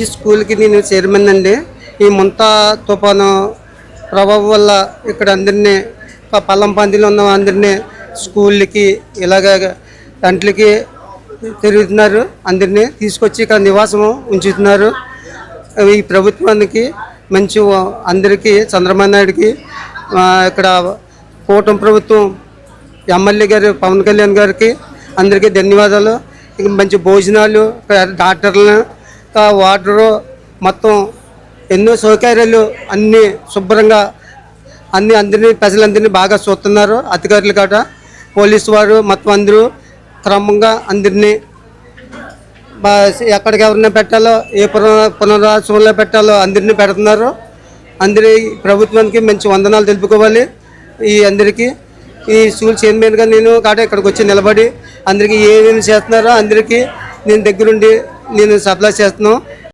ఈ స్కూల్కి నేను చైర్మన్ అండి. ఈ ముంత తుఫాను ప్రభావం వల్ల ఇక్కడ అందరినీ ప- పల్లం పందిలో ఉన్న అందరినీ స్కూళ్ళకి ఇలాగ దంట్లకి తిరుగుతున్నారు. అందరినీ తీసుకొచ్చి ఇక్కడ నివాసం ఉంచుతున్నారు. ఈ ప్రభుత్వానికి మంచి అందరికీ చంద్రబాబు నాయుడికి ఇక్కడ కూటమి ప్రభుత్వం ఎమ్మెల్యే గారు పవన్ కళ్యాణ్ గారికి అందరికీ ధన్యవాదాలు. ఇంక మంచి భోజనాలు డాక్టర్లు వాటరు మొత్తం ఎన్నో సౌకర్యాలు అన్నీ శుభ్రంగా అన్ని అందరినీ ప్రజలందరినీ బాగా చూస్తున్నారు. అధికారులు కాట పోలీసు వారు మొత్తం అందరూ క్రమంగా అందరినీ బా ఎక్కడికి ఎవరిని పెట్టాలో ఏ పునః పునరాశ్రమంలో పెట్టాలో అందరినీ పెడుతున్నారు. అందరి ప్రభుత్వానికి మంచి వందనాలు తెలుపుకోవాలి. ఈ అందరికీ ఈ స్కూల్ చైర్మన్గా నేను కాట ఇక్కడికి వచ్చి నిలబడి అందరికీ ఏమేమి చేస్తున్నారో అందరికీ నేను దగ్గరుండి నేను సప్లై చేస్తున్నాను